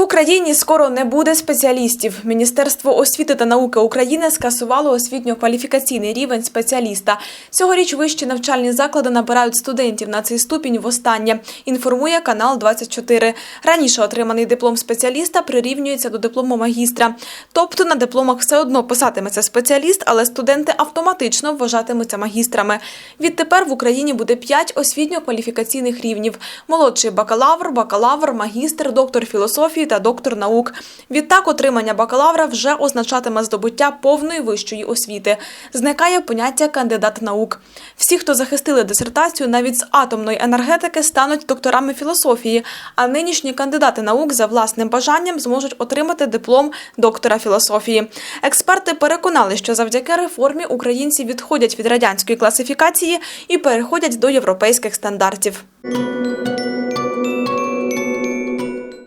Україні скоро не буде спеціалістів. Міністерство освіти та науки України скасувало освітньо-кваліфікаційний рівень спеціаліста. Цьогоріч вищі навчальні заклади набирають студентів на цей ступінь востаннє. Інформує канал 24. Раніше отриманий диплом спеціаліста прирівнюється до диплому магістра. Тобто на дипломах все одно писатиметься спеціаліст, але студенти автоматично вважатимуться магістрами. Відтепер в Україні буде 5 освітньо-кваліфікаційних рівнів: молодший бакалавр, бакалавр, магістр, доктор філософії та доктор наук. Відтак, отримання бакалавра вже означатиме здобуття повної вищої освіти. Зникає поняття кандидат наук. Всі, хто захистили дисертацію навіть з атомної енергетики, стануть докторами філософії, а нинішні кандидати наук за власним бажанням зможуть отримати диплом доктора філософії. Експерти переконали, що завдяки реформі українці відходять від радянської класифікації і переходять до європейських стандартів.